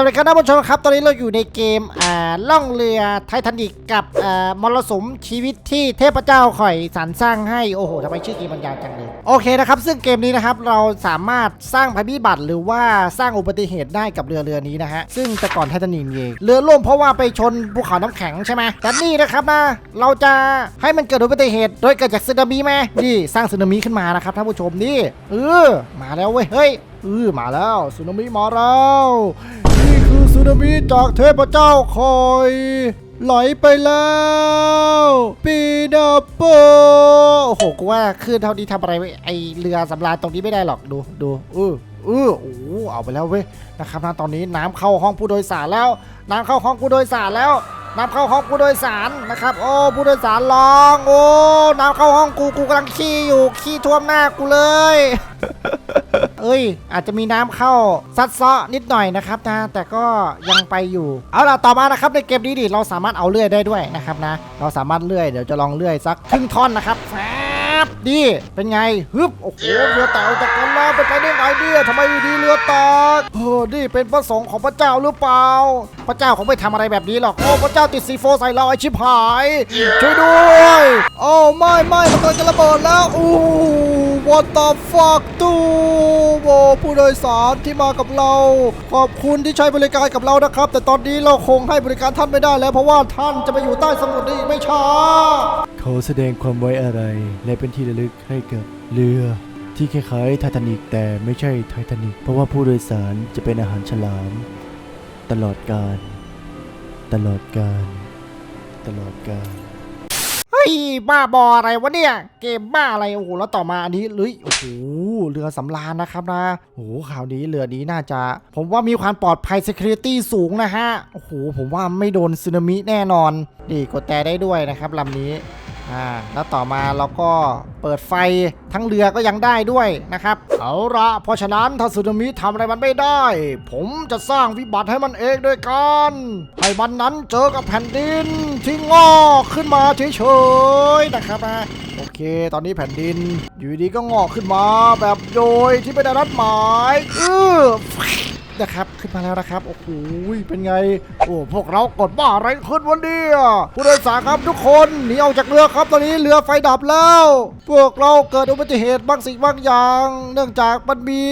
วัสดีครับท่านผู้ชมครับ ตอนนี้เราอยู่ในเกมล่องเรือไททานิกกับมรสุมชีวิตที่เทพเจ้าข่อยสรรสร้างให้ โอ้โหทำไมชื่อเกมมันยาวจังเลย โอเคนะครับ ซึ่งเกมนี้นะครับ เราสามารถสร้างภัยพิบัติหรือว่าสร้างอุบัติเหตุได้กับเรือเรือนี้นะฮะ ซึ่งแต่ก่อนไททานิกเองเรือล่มเพราะว่าไปชนภูเขาน้ำแข็งใช่ไหมแต่นี่นะครับนะ เราจะให้มันเกิดอุบัติเหตุ โดยเกิดจากสึนามิไหมนี่สร้างสึนามิขึ้นมานะครับท่านผู้ชมนี่เออมาแล้วเว้ยเฮ้ยเออมาแล้วสึนามิมาแล้ว สึนามิจากเทพเจ้าคอย ไหลไปแล้ว ปีนาโปโอ้โหกูว่าขึ้นเท่านี้ทำอะไรไว้ไอเรือสำราญตรงนี้ไม่ได้หรอกดูดูเออเออโอ้เอาไปแล้วเว้ยนะครับนะตอนนี้น้ำเข้าห้องผู้โดยสารแล้ว น้ำเข้าห้องผู้โดยสารแล้ว น้ำเข้าห้องผู้โดยสารนะครับ โอ้ผู้โดยสารร้อง โอ้น้ำเข้าห้องกูกูกำลังขี้อยู่ขี้ท่วมหน้ากูเลย เอ้ย อาจจะมีน้ำเข้าซัดเซาะนิดหน่อยนะครับนะ แต่ก็ยังไปอยู่ เอาล่ะ ต่อมานะครับในเกมนี้ดิเราสามารถเอาเลื่อยได้ด้วยนะครับนะ เราสามารถเลื่อยเดี๋ยวจะลองเลื่อยสักครึ่งท่อนนะครับแฟบดีเป็นไงฮึบโอ้โหเรือแตกจากกันแล้วเป็นไปได้ไงเนี่ยทำไมอยู่ดีเรือแตกเออนี่เป็นพระสงฆ์ของพระเจ้าหรือเปล่า พระเจ้าคงไม่ทำอะไรแบบนี้หรอกโอ้พระเจ้าติดซีโฟใส่เราไอชิบหายช่วยด้วยโอ้ไม่ไม่มันกำลังจะระเบิดแล้วอู้ what the fuck ตู้โอ้ผู้โดยสารที่มากับเรา ขอบคุณที่ใช้บริการกับเรานะครับ แต่ตอนนี้เราคงให้บริการท่านไม่ได้แล้ว เพราะว่าท่านจะไปอยู่ใต้สมุทรได้อีกไม่ช้า เขาแสดงความไว้อะไรและเป็นที่ระลึกให้กับเรือที่คล้ายๆไททานิกแต่ไม่ใช่ไททานิกเพราะว่าผู้โดยสารจะเป็นอาหารฉลาม ตลอดการตลอดการตลอดการ ฮ้ยบ้าบออะไรวะเนี่ย เกมบ้าอะไรโอ้โหแล้วต่อมาอันนี้เฮ้ยโอ้โหเรือสำราญนะครับนะโอ้โหข่าวนี้เรือนี้น่าจะ ผมว่ามีความปลอดภัย security สูงนะฮะโอ้โหผมว่าไม่โดนสึนามิแน่นอนดีกดแต่ได้ด้วยนะครับลำนี้ อ่าแล้วต่อมาเราก็เปิดไฟทั้งเรือก็ยังได้ด้วยนะครับ เอาละเพราะฉะนั้นถ้าสึนามิทำอะไรมันไม่ได้ ผมจะสร้างวิบัติให้มันเองด้วยกันให้มันนั้นเจอกับแผ่นดินที่งอกขึ้นมาเฉยๆนะครับนะโอเค ตอนนี้แผ่นดิน อยู่ดีก็งอกขึ้นมาแบบโดยที่ไม่ได้นัดหมายเออ นะครับ ขึ้นมาแล้วนะครับ โอ้โห เป็นไง โอ้ พวกเรากดบ้าอะไรขึ้นวันนี้ผู้โดยสารครับทุกคนหนีออกจากเรือครับตอนนี้เรือไฟดับแล้ว พวกเราเกิดอุบัติเหตุบางสิ่งบางอย่าง เนื่องจากมันมี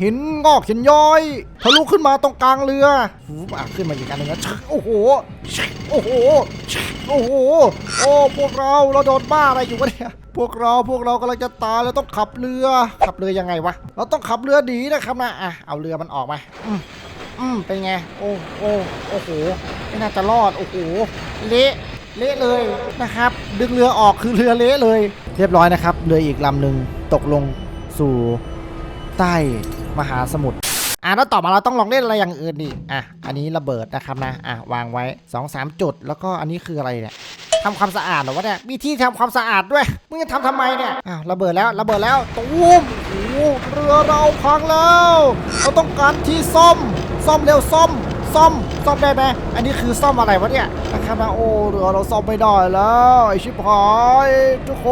หินงอกหินย้อยทะลุขึ้นมาตรงกลางเรือหูอะขึ้นมาอีกอันหนึงนะโอ้โห โอ้โห โอ้โห โอ้พวกเราเราโดนบ้าอะไรอยู่วะเนี่ย พวกเราพวกเรากำลังจะตายแล้วต้องขับเรือ ขับเรือยังไงวะ เราต้องขับเรือดีนะครับนะอะเอาเรือมันออกมา อืมอืมเป็นไง โอ้โอ้โอ้โหไม่น่าจะรอด โอ้โห เละเละเลยนะครับ ดึงเรือออกคือเรือเละเลย เรียบร้อยนะครับ เรืออีกลำหนึ่งตกลงสู่ใต้มหาสมุทรอะแล้วต่อมาเราต้องลองเล่นอะไรอย่างอื่นดิอะ อันนี้ระเบิดนะครับนะ อะ วางไว้2อสามจุด แล้วก็อันนี้คืออะไรเนี่ย ทำความสะอาดเหรอวะเนี่ยมีที่ทำความสะอาดด้วยมึงจะทำทำไมเนี่ยอ้าวระเบิดแล้วระเบิดแล้วตูมโอ้เรือเราพังแล้วเราต้องการที่ซ่อมซ่อมเร็วซ่อมซ่อมซ่อมได้ไหมอันนี้คือซ่อมอะไรวะเนี่ยนะครับนะโอ้เรือเราซ่อมไม่ได้แล้วไอชิบหายทุกค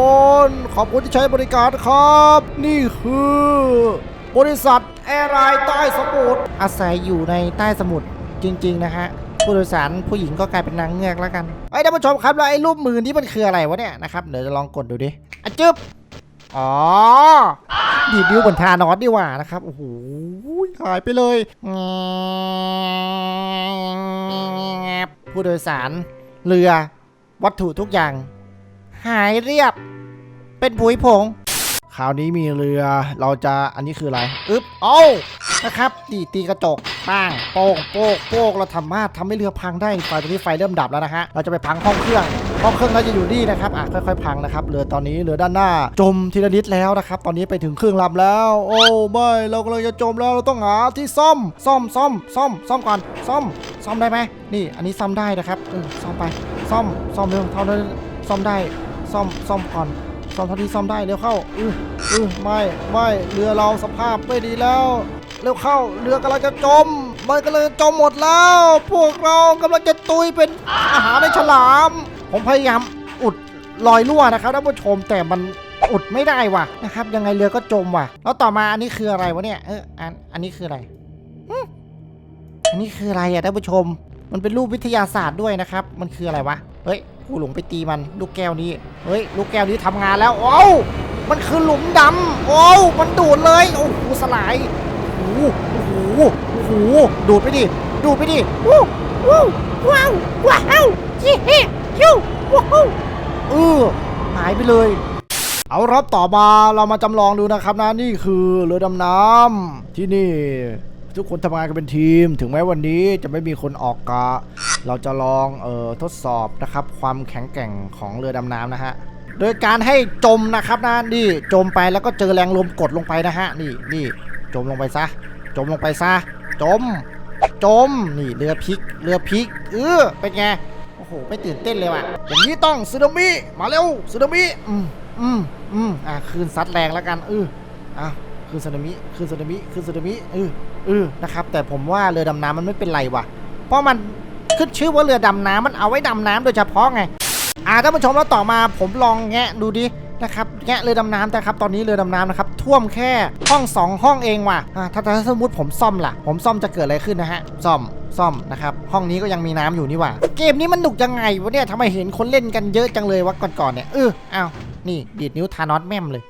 นขอบคุณที่ใช้บริการครับ นี่คือบริษัทแอร์ไลน์ใต้สมุทรอาศัยอยู่ในใต้สมุทรจริง ๆ นะฮะ ผู้โดยสารผู้หญิงก็กลายเป็นนางเงือกแล้วกันไอ้ท่านผู้ชมครับแล้วไอ้รูปมือนี้มันคืออะไรวะเนี่ยนะครับเดี๋ยวจะลองกดดูดิอะจึ๊บอ๋อดีดนิ้วบนทานอสดีกว่านะครับโอ้โหหายไปเลยผู้โดยสารเรือวัตถุทุกอย่าง หายเรียบ เป็นผุยผงคราวนี้มีเรือเราจะอันนี้คืออะไรอึ๊บเอ้า นะครับตีตีกระจกป้างโป้งโป้งโป้งเราทำมารถทำให้เรือพังได้ไฟตอนนี้ไฟเริ่มดับแล้วนะฮะเราจะไปพังห้องเครื่องห้องเครื่องเราจะอยู่นี่นะครับอะค่อยๆพังนะครับเรือตอนนี้เรือด้านหน้า จมทีละนิดแล้วนะครับ ตอนนี้ไปถึงเครึ่องลำแล้ว โอ้ไม่เรากำลังจะจมแล้วเราต้องหาที่ซ่อมซ่อมซ่อมซ่อมซ่อมก่อนซ่อมซ่อมได้ไหมนี่ อันนี้ซ่อมได้นะครับเออซ่อมไปซ่อมซ่อมเร็วเท่านั้นซ่อมได้ซ่อมซ่อมก่อนซ่อมเท่าที่ซ่อมได้เร็วเข้าอืออือไม่ไม่เรือเราสภาพไม่ดีแล้ว เร็วเข้าเรือกำลังจะจม มันกำลังจะจมหมดแล้ว พวกเรากำลังจะตุยเป็นอาหารในฉลาม ผมพยายามอุดรอยรั่วนะครับท่านผู้ชมแต่มันอุดไม่ได้ว่ะนะครับยังไงเรือก็จมว่ะ แล้วต่อมาอันนี้คืออะไรวะเนี่ยเอออันอันนี้คืออะไรอันนี้คืออะไรอะท่านผู้ชม มันเป็นรูปวิทยาศาสตร์ด้วยนะครับ มันคืออะไรวะเฮ้ยกูหลงไปตีมันลูกแก้วนี้เฮ้ยลูกแก้วนี้ทำงานแล้วโอ้วมันคือหลุมดำโอ้วมันดูดเลยโอ้โหสลาย หโอ้โหโอ้โหดูดไปดิดูดไปดิวู้วู้ว้าวว้าวจิเฮยูว้าวเออหายไปเลย เอารับต่อมาเรามาจำลองดูนะครับนะนี่คือเรือดำน้ำที่นี่ทุกคนทำงานกันเป็นทีม ถึงแม้วันนี้จะไม่มีคนออกกะ เราจะลองเอ่อทดสอบนะครับ ความแข็งแกร่งของเรือดำน้ำนะฮะ โดยการให้จมนะครับนะนี่จมไปแล้วก็เจอแรงลมกดลงไปนะฮะนี่นี่ จมลงไปซะ จมลงไปซะ จม จม นี่เรือพลิก เรือพลิก เออเป็นไง โอ้โห ไม่ตื่นเต้นเลยว่ะ อย่างนี้ต้องสึนามิ มาเร็วสึนามิ อืมอืมอืมอะคืนซัดแรงแล้วกัน เอออะคืนสึนามิ คืนสึนามิ คืนสึนามิ เออเออนะครับ แต่ผมว่าเรือดำน้ำมันไม่เป็นไรว่ะ เพราะมันขึ้นชื่อว่าเรือดำน้ำมันเอาไว้ดำน้ำโดยเฉพาะไง อ่าท่านผู้ชมแล้วต่อมาผมลองแงะดูดิ นะครับแงะเรือดำน้ำแต่ครับตอนนี้เรือดำน้ำนะครับท่วมแค่ห้องสองห้องเองว่ะถ้าถ้าสมมติผมซ่อมล่ะ ผมซ่อมจะเกิดอะไรขึ้นนะฮะซ่อมซ่อมนะครับห้องนี้ก็ยังมีน้ำอยู่นี่ว่ะเกมนี้มันหนุกยังไงวะเนี่ยทำไมเห็นคนเล่นกันเยอะจังเลยวะก่อนๆเนี่ยเออเอ้านี่ดีดนิ้วทานอสแม่มเลย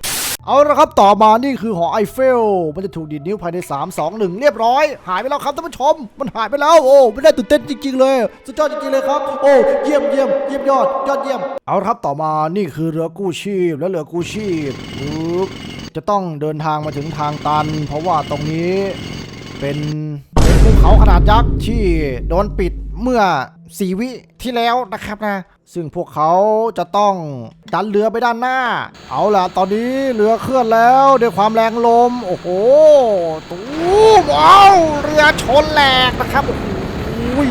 เอาละครับต่อมานี่คือหอไอเฟล มันจะถูกดีดนิ้วภายใน 3 2 1 เรียบร้อย หายไปแล้วครับท่านผู้ชม มันหายไปแล้วโอ้ไม่ได้ตื่นเต้นจริง ๆ เลยสุดยอดจริงๆเลยครับ โอ้เยี่ยมเยี่ยมเยี่ยมยอดยอดเยี่ยม เอาละครับต่อมานี่คือเรือกู้ชีพและเรือกู้ชีพปึ๊บจะต้องเดินทางมาถึงทางตัน เพราะว่าตรงนี้เป็นเป็นภูเขาขนาดยักษ์ที่โดนปิดเมื่อสีวิที่แล้วนะครับนะ ซึ่งพวกเขาจะต้องดันเรือไปด้านหน้า เอาล่ะ ตอนนี้เรือเคลื่อนแล้วด้วยความแรงลม โอ้โห ตูมว้าวเรือชนแหลกนะครับ โอ้ย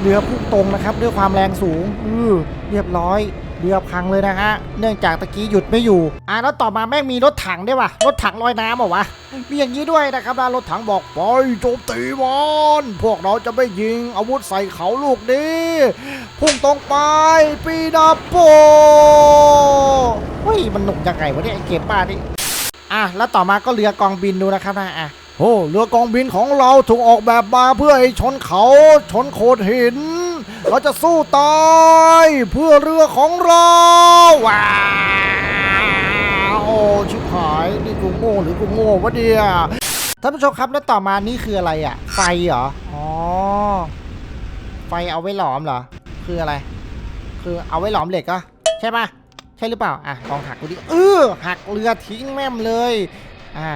เรือพุ่งตรงนะครับ ด้วยความแรงสูง อือเรียบร้อย เรือพังเลยนะฮะ เนื่องจากตะกี้หยุดไม่อยู่ อะแล้วต่อมาแม่งมีรถถังด้วยวะรถถังลอยน้ำเหรอวะ มีอย่างนี้ด้วยนะครับนะรถถังบอกไปโจมตีมันพวกเราจะไม่ยิงอาวุธใส่เขาลูกนี้ พุ่งตรงไปปีดาโปเฮ้ยมันหนุกยังไงวะเนี่ยไอเกมบ้านี่อะแล้วต่อมาก็เรือกองบินดูนะครับนะอะโอ้เรือกองบินของเราถูกออกแบบมาเพื่อให้ชนเขาชนโขดหิน เราจะสู้ตายเพื่อเรือของเราว้าวโอ้ชิบหายนี่กูโง่หรือกูโง่วะเดียท่านผู้ชมครับแล้วต่อมานี่คืออะไรอะ ไฟเหรออ๋อไฟเอาไว้หลอมเหรอ คืออะไร คือเอาไว้หลอมเหล็กอะใช่ปะใช่หรือเปล่าอะลองหักดูดิเออหักเรือทิ้งแม่มเลยอ่า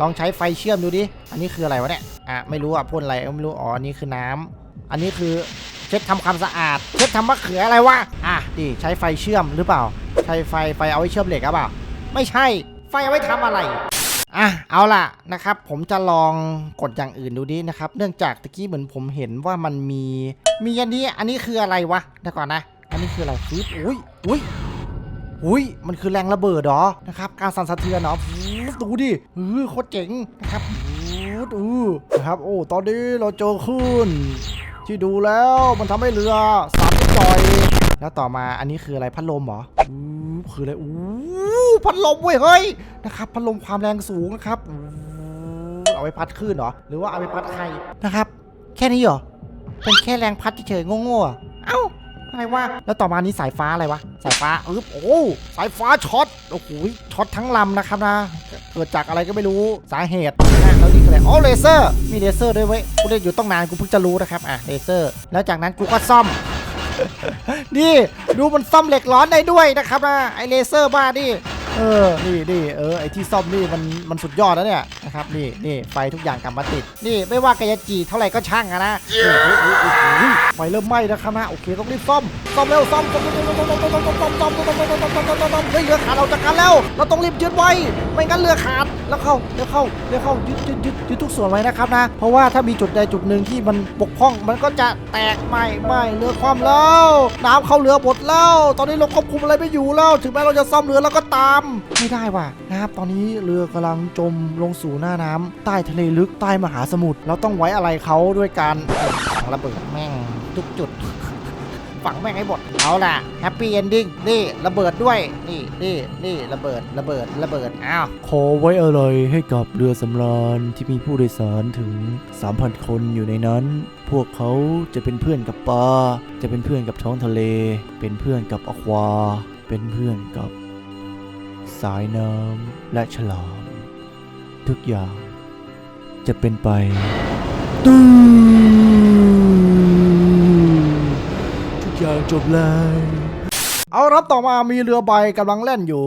ลองใช้ไฟเชื่อมดูดิ อันนี้คืออะไรวะเนี่ย อะ ไม่รู้อะพ่นอะไรไม่รู้ อ๋อ อันนี้คือน้ำอันนี้คือ เช็ดทำความสะอาด เช็ดทำมะเขืออะไรวะ อะดิใช้ไฟเชื่อมหรือเปล่า ใช้ไฟไฟเอาไว้เชื่อมเหล็กหรือเปล่า ไม่ใช่ ไฟเอาไว้ทำอะไรอะเอาล่ะนะครับ ผมจะลองกดอย่างอื่นดูดินะครับ เนื่องจากตะกี้เหมือนผมเห็นว่ามันมี มีอันนี้ อันนี้คืออะไรวะเดี๋ยวก่อนนะ อันนี้คืออะไรฟิปอุ้ยอุ้ยอุ้ยมันคือแรงระเบิดหรอนะครับ การสั่นสะเทือนเหรอฟูดดูดิเออโคตรเจ๋งนะครับฟูดเออนะครับ โอ้ ตอนนี้เราเจอคลื่น ที่ดูแล้วมันทำให้เรือสั่นจ่อย แล้วต่อมาอันนี้คืออะไรพัดลมเหรออู้คืออะไรอู้พัดลมเว้ยเฮ้ยนะครับพัดลมความแรงสูงนะครับอู้เอาไปพัดขึ้นเหรอหรือว่าเอาไปพัดใครนะครับ แค่นี้เหรอเป็นแค่แรงพัดเฉยๆโง่ๆอะเอ้า อะไรวะแล้วต่อมานี้สายฟ้าอะไรวะสายฟ้าอึ๊บโอ้สายฟ้าช็อตโอ้โหช็อตทั้งลำนะครับนะเกิดจากอะไรก็ไม่รู้สาเหตุนะแล้วนี่คืออะไรอ๋อเลเซอร์มีเลเซอร์ด้วยเว้ยกูเล่นอยู่ต้องนานกูเพิ่งจะรู้นะครับอะเลเซอร์ แล้วจากนั้นกูก็ซ่อมนี่ดูมันซ่อมเหล็กร้อนได้ด้วยนะครับนะไอเลเซอร์บ้านี่ เออ นี่นี่เออ ไอที่ซ่อมนี่มันมันสุดยอดแล้วเนี่ยนะครับ นี่นี่ไฟทุกอย่างกลับมาติด นี่ไม่ว่ากายจีเท่าไหร่ก็ช่างอะนะไฟเริ่มไหม้นะครับนะ โอเคต้องรีบซ่อม ซ่อมเร็วซ่อมซ่อมซ่อมซ่อมซ่อมซ่อมซ่อมซ่อมซ่อมซ่อมซ่อมซ่อมซ่อมซ่อมซ่อมเฮ้ยเรือขาดเราจากกันแล้ว เราต้องรีบยึดไว้ ไม่งั้นเรือขาด แล้วเข้าเรือเข้าเรือเข้ายึดยึดยึดยึดทุกส่วนไว้นะครับนะ เพราะว่าถ้ามีจุดใดจุดหนึ่งที่มันบกพร่อง มันก็จะแตกไหม้ไหม้เรือคว่ำแล้ว น้ำเข้าเรือหมดแล้ว ตอนนี้เราควบคุมอะไรไม่อยู่แล้ว ถึงแม้เราจะซ่อมเรือแล้วก็ตามไม่ได้ว่ะนะครับตอนนี้เรือกำลังจมลงสู่หน้าน้ำใต้ทะเลลึกใต้มหาสมุทรเราต้องไว้อะไรเขาด้วยการฝังระเบิดแม่งทุกจุด ฝังแม่งให้หมดเอาล่ะแฮปปี้เอนดิ้งนี่ระเบิดด้วยนี่นี่นี่ระเบิดระเบิดระเบิดอ้าวขอไว้อะไรให้กับเรือสำราญที่มีผู้โดยสารถึง 3,000 คนอยู่ในนั้น พวกเขาจะเป็นเพื่อนกับปลาจะเป็นเพื่อนกับท้องทะเล เป็นเพื่อนกับอควาเป็นเพื่อนกับ สายน้ำและฉลาม ทุกอย่างจะเป็นไปตู้ทุกอย่างจบแล้ว เอารับต่อมามีเรือใบกำลังเล่นอยู่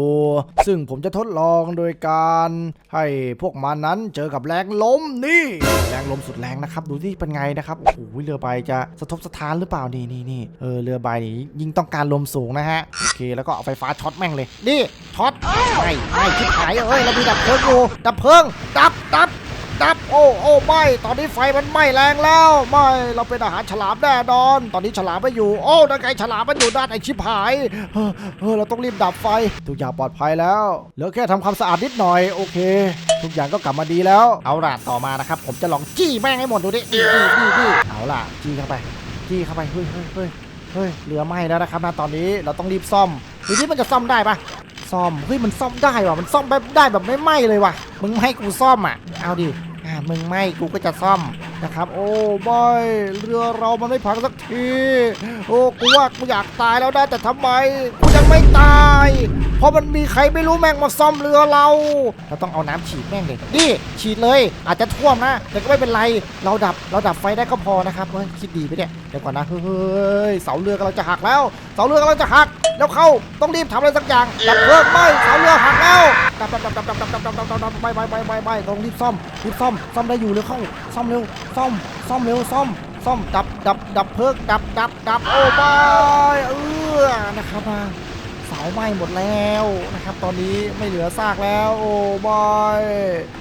ซึ่งผมจะทดลองโดยการให้พวกมันนั้นเจอกับแรงลมนี่แรงลมสุดแรงนะครับดูที่เป็นไงนะครับโอ้โหเรือใบจะสะทบสะท้านหรือเปล่านี่นี่นี่เออเรือใบนี่ยิ่งต้องการลมสูงนะฮะโอเคแล้วก็เอาไฟฟ้าช็อตแม่งเลยนี่ช็อตไม่ไม่คิดหายเอ้ยเรามีดับเพลิงอยู่ดับเพลิงดับดับ ดับ โอ้โอ้ไม่ตอนนี้ไฟมันไหม้แรงแล้วไม่เราเป็นอาหารฉลามแน่นอน ตอนนี้ฉลามไม่อยู่ โอ้ดังไงฉลามมันอยู่ด้านไอชิบหายเฮ้อเฮ้อเราต้องรีบดับไฟ ทุกอย่างปลอดภัยแล้วเหลือแค่ทำความสะอาดนิดหน่อยโอเค ทุกอย่างก็กลับมาดีแล้ว เอาล่ะต่อมานะครับ ผมจะลองจี้แม่งให้หมดดูดิจี้จี้จี้จี้เอาล่ะจี้เข้าไปจี้เข้าไปเฮ้ยเฮ้ยเฮ้ยเฮ้ยเรือไหม้แล้วนะครับนะตอนนี้เราต้องรีบซ่อมดูที่มันจะซ่อมได้ปะซ่อมเฮ้ยมันซ่อมได้ว่ะมันซ่อมแบบได้แบบไม่ไหม้เลยว่ะมึงให้กูซ่อมอะเอาดิ มึงไม่กูก็จะซ่อมนะครับ โอ้บอยเรือเรามันไม่พังสักที โอ้กูว่ากูอยากตายแล้วนะแต่ทำไมกูยังไม่ตาย เพราะมันมีใครไม่รู้แม่งมาซ่อมเรือเรา เราต้องเอาน้ำฉีดแม่งเลยนี่ฉีดเลย อาจจะท่วมนะแต่ก็ไม่เป็นไรเราดับเราดับไฟได้ก็พอนะครับเฮ้ยคิดดีไปเนี่ยเดี๋ยวก่อนนะเฮ้ยเสาเรือกำลังจะหักแล้ว เสาเรือกำลังจะหัก แล้วเข้าต้องรีบทำอะไรสักอย่างดับเพลิงไม่เสาเรือหักแล้วดับดับดับดับดับดับดับดับดับดับไม่ไม่ไม่ไม่ไม่ต้องรีบซ่อมรีบซ่อมซ่อมได้อยู่เร็วเข้าซ่อมเร็วซ่อมซ่อมเร็วซ่อมซ่อมดับดับดับเพลิงดับดับดับโอ้บายเออนะครับมาเสาไหม้หมดแล้วนะครับ ตอนนี้ไม่เหลือซากแล้ว โอ้บอย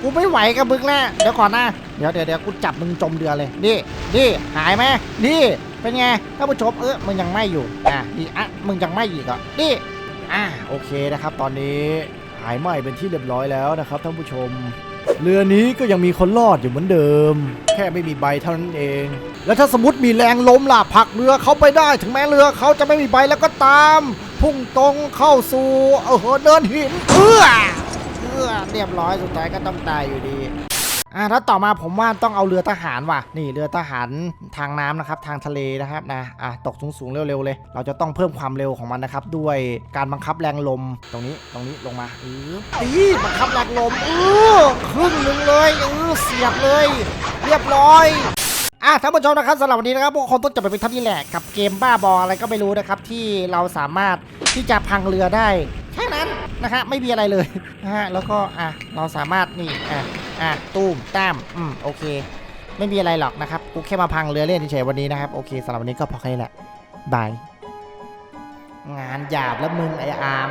กูไม่ไหวกับมึงแล้วเดี๋ยวก่อนนะเดี๋ยวเดี๋ยวเดี๋ยวกูจับมึงจมเรือเลยนี่นี่หายไหมนี่เป็นไงท่านผู้ชมเออมึงยังไหม่อยู่อะนี่อะมึงยังไหม่อีกอะนี่อะโอเคนะครับ ตอนนี้หายไหม้เป็นที่เรียบร้อยแล้วนะครับท่านผู้ชม เรือนี้ก็ยังมีคนรอดอยู่เหมือนเดิม แค่ไม่มีใบเท่านั้นเอง แล้วถ้าสมมติมีแรงลมล่ะผลักเรือเขาไปได้ ถึงแม้เรือเขาจะไม่มีใบแล้วก็ตาม พุ่งตรงเข้าสู่เออเดินหินเอื้อเอื้อเรียบร้อยสุดท้ายก็ต้องตายอยู่ดี อ่าแล้วต่อมาผมว่าต้องเอาเรือทหารว่ะ นี่เรือทหารทางน้ำนะครับ ทางทะเลนะครับนะอะตกสูงๆเร็วๆเลย เราจะต้องเพิ่มความเร็วของมันนะครับ ด้วยการบังคับแรงลมตรงนี้ตรงนี้ลงมาเออตีบังคับแรงลมเออครึ่งหนึ่งเลยเออเสียบเลย เรียบร้อยอะท่านผู้ชมนะครับสำหรับวันนี้นะครับพวกคนต้นจะไปเป็นท่านี้แหละกับเกมบ้าบออะไรก็ไม่รู้นะครับ ที่เราสามารถที่จะพังเรือได้แค่นั้นนะฮะไม่มีอะไรเลยนะฮะแล้วก็อะเราสามารถนี่อะ อะตุ้มแต้มอืมโอเค ไม่มีอะไรหรอกนะครับกูแค่มาพังเรือเล่นเฉยๆวันนี้นะครับโอเคสำหรับวันนี้ก็พอแค่นี้แหละบายงานหยาบแล้วมึงไอ้อาร์ม